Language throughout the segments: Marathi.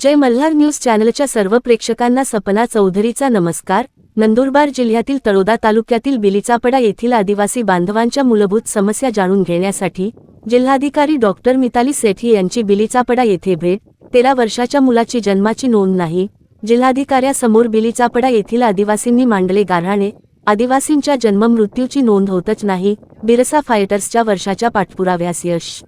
जय मल्हार न्यूज चॅनलच्या सर्व प्रेक्षकांना सपना चौधरीचा नमस्कार. नंदुरबार जिल्ह्यातील तळोदा तालुक्यातील बिलिचापडा येथील आदिवासी बांधवांच्या मूलभूत समस्या जाणून घेण्यासाठी जिल्हाधिकारी डॉक्टर मिताली सेठी यांची बिलिचापडा येथे भेट तेरा वर्षाच्या मुलाची जन्माची नोंद नाही. जिल्हाधिकाऱ्यासमोर बिलिचापडा येथील आदिवासींनी मांडले गाऱ्हाणे. आदिवासींच्या जन्ममृत्यूची नोंद होतच नाही. बिरसा फायटर्सच्या वर्षाच्या पाठपुराव्यास यश.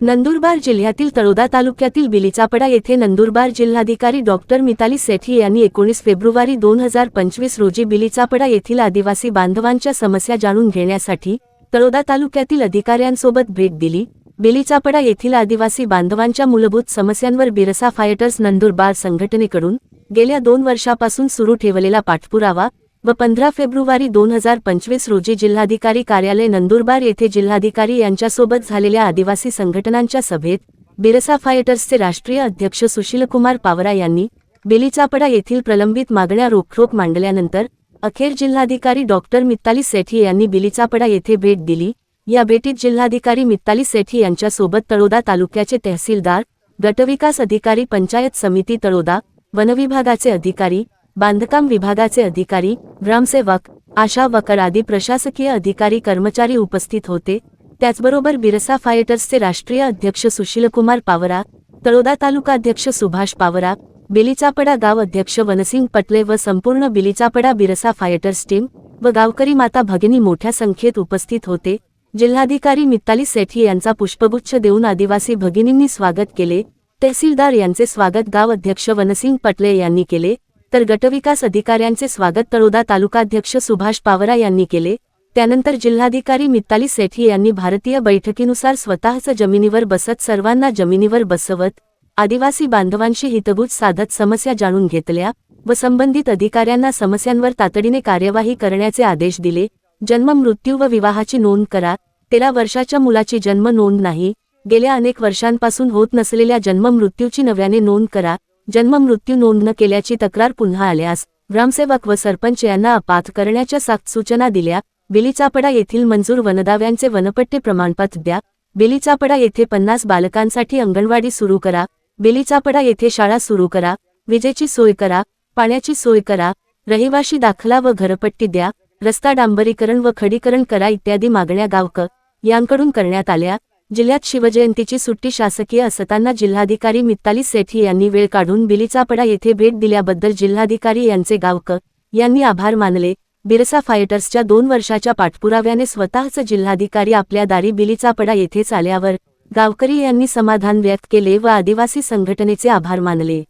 नंदुरबार जिल्ह्यातील तळोदा तालुक्यातील बिलिचापडा येथे नंदुरबार जिल्हाधिकारी डॉक्टर मिताली सेठी यांनी एकोणीस फेब्रुवारी दोन हजार पंचवीस रोजी बिलिचापडा येथील आदिवासी बांधवांच्या समस्या जाणून घेण्यासाठी तळोदा तालुक्यातील अधिकाऱ्यांसोबत भेट दिली. बिलिचापडा येथील आदिवासी बांधवांच्या मूलभूत समस्यांवर बिरसा फायटर्स नंदुरबार संघटनेकडून गेल्या दोन वर्षापासून सुरू ठेवलेला पाठपुरावा व पंधरा फेब्रुवारी दोन हजार पंचवीस रोजी जिल्हाधिकारी कार्यालय नंदुरबार येथे जिल्हाधिकारी यांच्यासोबत झालेल्या आदिवासी संघटनांच्या सभेत बिरसा फायटर्सचे राष्ट्रीय अध्यक्ष सुशीलकुमार पावरा यांनी बेलीचापडा येथील प्रलंबित मागण्या रोखरोख मांडल्यानंतर अखेर जिल्हाधिकारी डॉक्टर मित्ताली सेठी यांनी बिलीचापडा येथे भेट दिली. या भेटीत जिल्हाधिकारी मित्ताली सेठी यांच्यासोबत तळोदा तालुक्याचे तहसीलदार गटविकास अधिकारी पंचायत समिती तळोदा वनविभागाचे अधिकारी बांधकाम विभागाचे अधिकारी ग्रामसेवक आशा वकर आदी प्रशासकीय अधिकारी कर्मचारी उपस्थित होते. त्याचबरोबर बिरसा फायटर्सचे राष्ट्रीय अध्यक्ष सुशीलकुमार पावरा तळोदा तालुकाध्यक्ष सुभाष पावरा बिलिचापडा गाव अध्यक्ष वनसिंग पटले व संपूर्ण बिलीचापडा बिरसा फायटर्स टीम व गावकरी माता भगिनी मोठ्या संख्येत उपस्थित होते. जिल्हाधिकारी मित्ताली सेठी यांचा पुष्पगुच्छ देऊन आदिवासी भगिनींनी स्वागत केले. तहसीलदार यांचे स्वागत गाव अध्यक्ष वनसिंग पटले यांनी केले. तर गटविकास अधिकाऱ्यांचे स्वागत तळोदा तालुकाध्यक्ष सुभाष पावरा यांनी केले. त्यानंतर जिल्हाधिकारी मित्ताली सेठी यांनी भारतीय बैठकीनुसार स्वतःच जमिनीवर बसत सर्वांना जमिनीवर बसवत आदिवासी बांधवांशी हितगुज साधत समस्या जाणून घेतल्या व संबंधित अधिकाऱ्यांना समस्यांवर तातडीने कार्यवाही करण्याचे आदेश दिले. जन्म मृत्यू व विवाहाची नोंद करा. तेरा वर्षाच्या मुलाची जन्म नोंद नाही. गेल्या अनेक वर्षांपासून होत नसलेल्या जन्म मृत्यूची नव्याने नोंद करा. जन्म मृत्यू नोंद न केल्याची तक्रार पुन्हा आल्यास ग्रामसेवक व सरपंच यांना अपात करण्याच्या साक्त सूचना दिल्या. बिलीचापडा येथील मंजूर वनदाव्यांचे वनपट्टे प्रमाणपत्र द्या. बिलीचापडा येथे पन्नास बालकांसाठी अंगणवाडी सुरू करा. बिलीचापडा येथे शाळा सुरू करा. विजेची सोय करा. पाण्याची सोय करा. रहिवाशी दाखला व घरपट्टी द्या. रस्ता डांबरीकरण व खडीकरण करा इत्यादी मागण्या गावक यांकडून करण्यात आल्या. जिल्ह्यात शिवजयंतीची सुट्टी शासकीय असताना जिल्हाधिकारी मित्ताली सेठी यांनी वेळ काढून बिलिचापडा येथे भेट दिल्याबद्दल जिल्हाधिकारी यांचे गावकर यांनी आभार मानले. बिरसा फायटर्सच्या दोन वर्षाच्या पाठपुराव्याने स्वतःच जिल्हाधिकारी आपल्या दारी बिलिचापडा येथेच आल्यावर गावकरी यांनी समाधान व्यक्त केले व आदिवासी संघटनेचे आभार मानले.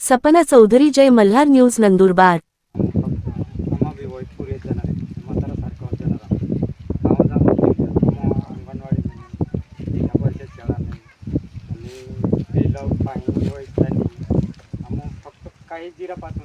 सपना चौधरी जय मल्हार न्यूज नंदुरबार अम्मा बी वय पूर येत जाणार आहे म्हातारासारखं होत जाणार आहे गावात जाऊन अम्मा अंगणवाडी एका वर्षात शाळा नाही आणि पहिलं पाणी वय झाली अम्मा फक्त काही जिरा पाठवून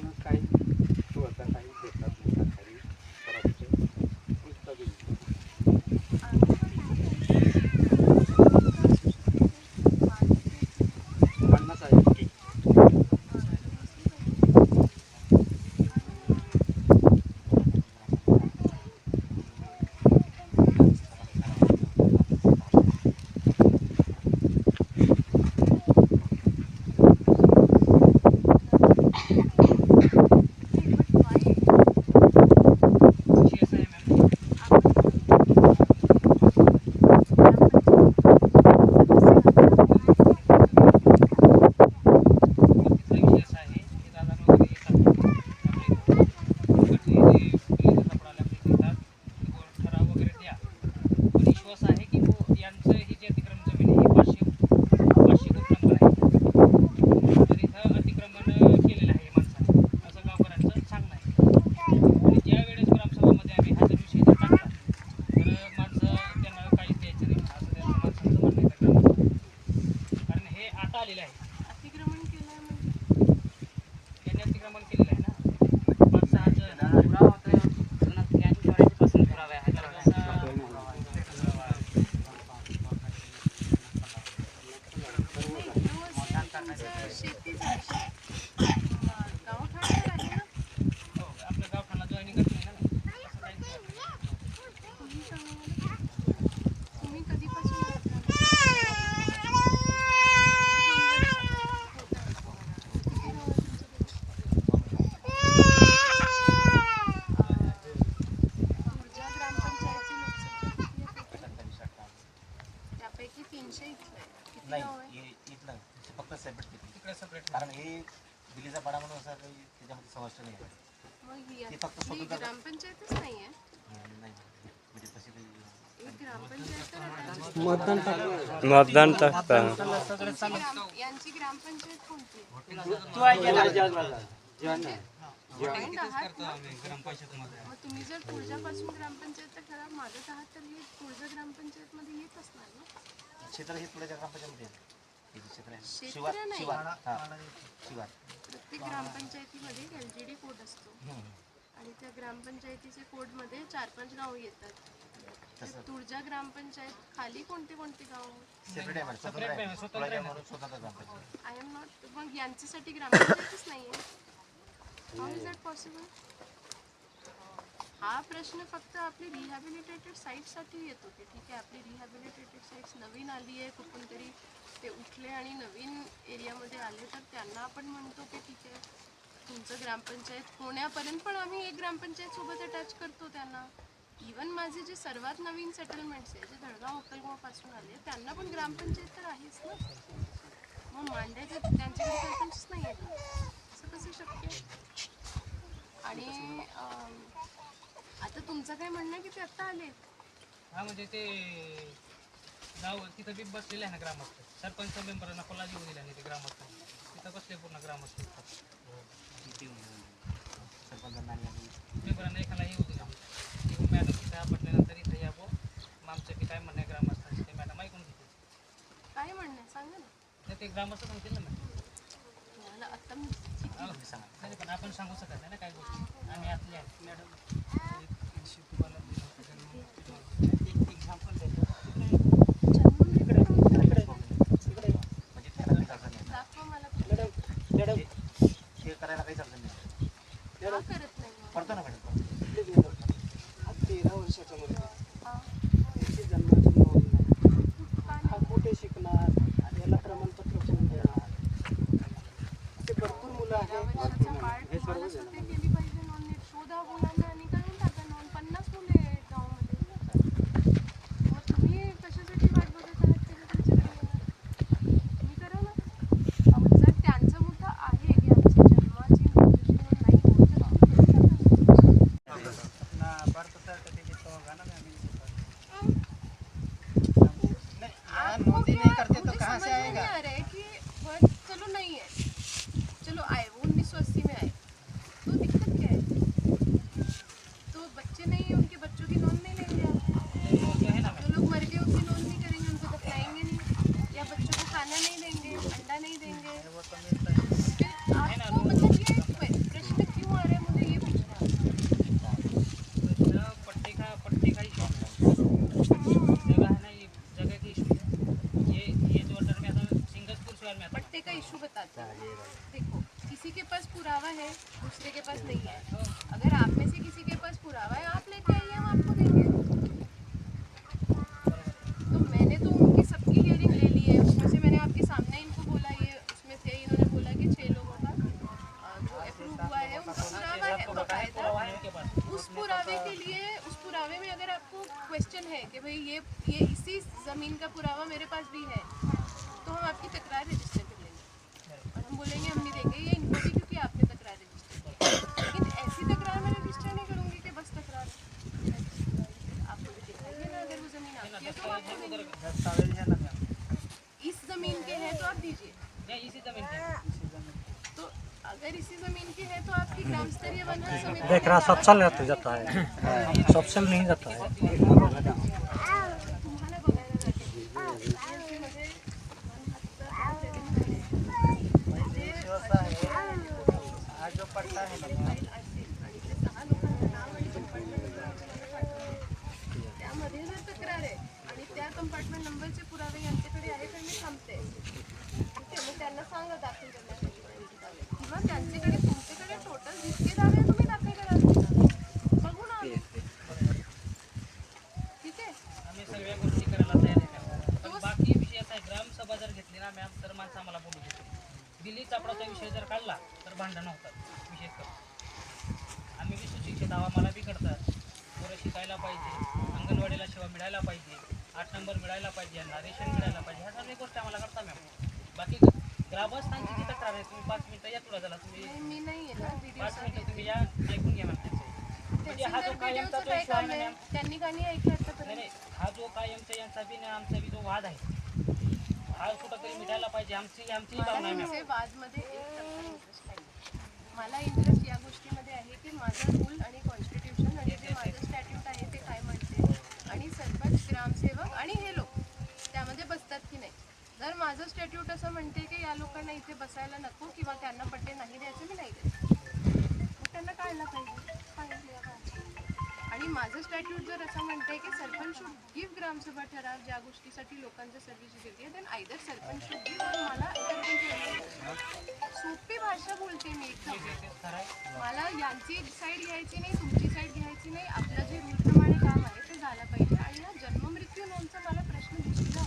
मतदान टाकता यांची ग्रामपंचायत कोणती तुम्ही जर तुळजापासून ग्रामपंचायत करा मागत आहात तर हे. तुळजा ग्रामपंचायत मध्ये येत असणार ना क्षेत्र हे प्रत्येक ग्रामपंचायतीमध्ये एल जी डी कोड असतो. आणि त्या ग्रामपंचायतीच्या कोडमध्ये चार पाच गाव येतात. तर तुळजा ग्रामपंचायत खाली कोणते कोणते गाव? सेपरेट आहे मॅडम स्वतंत्र आहे. तुळाच्या म्हणून स्वतंत्र ग्रामपंचायत. आय एम नॉट मग यांच्यासाठी ग्रामपंचायतच नाही आहे हाऊ इज दॅट पॉसिबल हा प्रश्न फक्त आपली रिहॅबिलिटेटेड साईटसाठी येतो की ठीक आहे आपली रिहॅबिलिटेटेड साईट्स नवीन आली आहे कुठून तरी ते उठले आणि नवीन एरियामध्ये आले तर त्यांना आपण म्हणतो की ठीक आहे. तुमचं ग्रामपंचायत पुण्यापर्यंत पण आम्ही एक ग्रामपंचायत सोबत अटॅच करतो त्यांना. इवन माझे जे सर्वात नवीन सेटलमेंट्स आहे जे धडगाव अक्कलगावपासून आले त्यांना पण ग्रामपंचायत तर आहेच ना. मग मांड्याचे त्यांच्याकडे सरपंचच नाही आहे असं कसं शक्य आणि आता तुमचं काय म्हणणं आहे की ते आत्ता आले? हा म्हणजे ते गाव तिथं बी बसलेले आहे ना ग्रामस्थ. सरपंच मेंबरांना कोला देऊ दिला नाही ते ग्रामस्थ. तिथं बसले पूर्ण ग्रामस्थ. काय म्हणणं आहे? ते मॅडम ऐकून काय सांगा ना. ते ग्रामस्थ सांगतील ना मॅडम मला आत्ता मी तुम्ही सांगा तरी पण आपण सांगू शकत नाही ना काय गोष्टी आम्ही आतले आहे मॅडम म्हणजे त्याला काही अडचण नाही दाखवा मला कुठे. हे करायला काहीच अडचण नाही का करतो ना मॅडम तेरा वर्षाचा मुलगा हा. त्याची जन्माची नोंद हा? कुठे शिकणार आणि याला प्रमाणपत्र कोण देणार असे भरपूर मुलं आहेत वर्षाचा पार्ट कि भाई ये इसी ज़मीन का पुरावा मेरे पास भी है। तो हम आपकी तकरार रजिस्टर कर लेंगे। और हम बोलेंगे हम नहीं देंगे ये इनको भी क्योंकि आपने तकरार रजिस्टर की। लेकिन ऐसी तकरार मैं रजिस्टर नहीं करूँगी कि बस तकरार। है। आप मुझे दिखाइए ना अगर वो ज़मीन आपकी है तो आपको देंगे इस ज़मीन के है तो आप दीजिए। इसी ज़मीन पे तो अगर इसी ज़मीन की है तो आपकी ग्राम स्तरीय वन समिति देख रहा सब चल जाता है। सब चल नहीं जाता है। कंपार्टमेंट नंबरचे पुरावे यांच्याकडे आहे तर मी थांबते. ठीक आहे मग त्यांना सांगा दाखल करण्यासाठी किंवा त्यांच्याकडे तुमच्याकडे टोटल जितके दावे तुम्ही दाखल करा बघू ना. ठीक आहे? आम्ही सगळ्या गोष्टी करायला तयार आहे पण बाकी विषय असा आहे ग्रामसभा जर घेतली ना मॅम तर माणसं आम्हाला बोलू देते. दिल्ली चापडाचा विषय जर काढला तर भांडणं होतात विशेष करून. आम्ही बी सुशिक्षित आहो आम्हाला बी कळतात पोरं शिकायला पाहिजे अंगणवाडीला सेवा मिळायला पाहिजे. आठ नंबर मिळायला पाहिजे यांना रेशन मिळायला पाहिजे ह्या सगळ्या गोष्टी आम्हाला करता मॅम. बाकी ग्रामस्थांची जी तक्रार आहे तुम्ही पाच मिनिटं या तुला झाला तुम्ही मी नाही पाच मिनिटं तुम्ही या ऐकून घ्या मॅम म्हणजे हा जो कायमचा त्यांनी गाणी नाही हा जो कायमचा यांचा बी आमचा बी जो वाद आहे हा कुठंतरी मिळायला पाहिजे आमची आमची भावना म्हणजे मला इंटरेस्ट या गोष्टीमध्ये आहे की माझा मूल आणि माझं स्टॅट्यूट असं म्हणते की या लोकांना इथे बसायला नको किंवा त्यांना पट्टे नाही द्यायचे मी नाही द्यायचे त्यांना काढला पाहिजे. आणि माझं स्टॅट्यूट जर असं म्हणते की सरपंच शुड गिव्ह ग्रामसभा ठराव ज्या गोष्टीसाठी लोकांचं सर्व्हिस देते then either sarpanch should give मला सोपी भाषा बोलते मी एकदम मला यांची साईड घ्यायची नाही तुमची साईड घ्यायची नाही. आपलं जे रूलप्रमाणे काम आहे ते झालं पाहिजे. आणि हा जन्ममृत्यू नोंदचा मला प्रश्न दिसला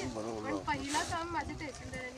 पण पहिला काम माझे तहसीलदार